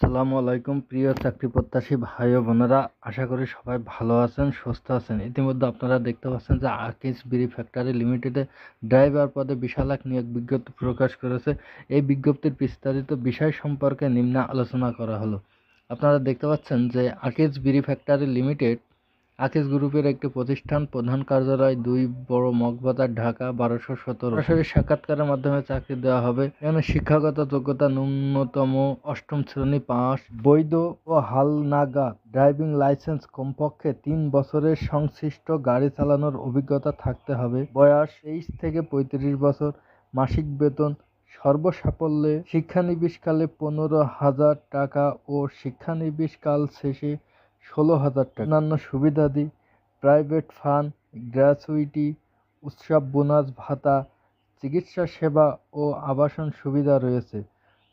সালামু আলাইকুম, প্রিয় চাকরি প্রত্যাশী ভাই ও বোনেরা। আশা করি সবাই ভালো আছেন, সুস্থ আছেন। ইতিমধ্যে আপনারা দেখতে পাচ্ছেন যে আকিস বিড়ি ফ্যাক্টরি লিমিটেডে ড্রাইভার পদে বিশাল এক নিয়োগ বিজ্ঞপ্তি প্রকাশ করেছে। এই বিজ্ঞপ্তির বিস্তারিত বিষয় সম্পর্কে নিম্ন আলোচনা করা হলো। আপনারা দেখতে পাচ্ছেন যে আকিস বিড়ি ফ্যাক্টরি লিমিটেড আকিস গ্রুপের একটি প্রতিষ্ঠান প্রধান কার্যালয় দুই বড় মগবাজার, ঢাকা, বারোশো সতেরো। সরাসরি সাক্ষাৎকারের মাধ্যমে চাকরি দেওয়া হবে। এখানে শিক্ষাগত যোগ্যতা ন্যূনতম অষ্টম শ্রেণি পাস। বৈধ ও হালনাগা ড্রাইভিং লাইসেন্স কমপক্ষে তিন বছরের সংশ্লিষ্ট গাড়ি চালানোর অভিজ্ঞতা থাকতে হবে। বয়স তেইশ থেকে পঁয়ত্রিশ বছর। মাসিক বেতন সর্বসাফল্যে। শিক্ষানবিশকালে পনেরো হাজার টাকা ও শিক্ষানবিশকাল শেষে ষোলো হাজার টাকা। অন্যান্য সুবিধাদি প্রাইভেট ফান্ড গ্র্যাচুইটি উৎসব বোনাস ভাতা, চিকিৎসা সেবা ও আবাসন সুবিধা রয়েছে।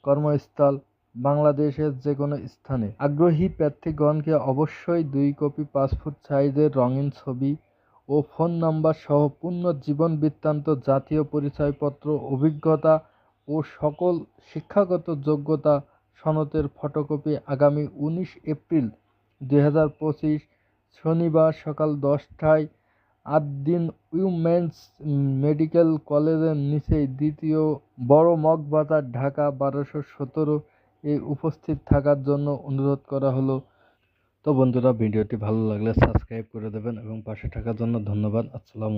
কর্মস্থল বাংলাদেশের যে কোনো স্থানে। আগ্রহী প্রার্থীগণকে অবশ্যই দুই কপি পাসপোর্ট সাইজের রঙিন ছবি ও ফোন নাম্বার সহ পূর্ণ জীবন বৃত্তান্ত, জাতীয় পরিচয়পত্র, অভিজ্ঞতা ও সকল শিক্ষাগত যোগ্যতা সনদের ফটোকপি আগামী উনিশ এপ্রিল দুই হাজার পঁচিশ শনিবার সকাল দশটায় আদ্দিন উইমেন্স মেডিকেল কলেজের নিচেই দ্বিতীয় বড় মগবাজার ঢাকা বারোশো সতেরো এ উপস্থিত থাকার জন্য অনুরোধ করা হলো। তো বন্ধুরা, ভিডিওটি ভালো লাগলে সাবস্ক্রাইব করে দেবেন এবং পাশে থাকার জন্য ধন্যবাদ। আসসালামু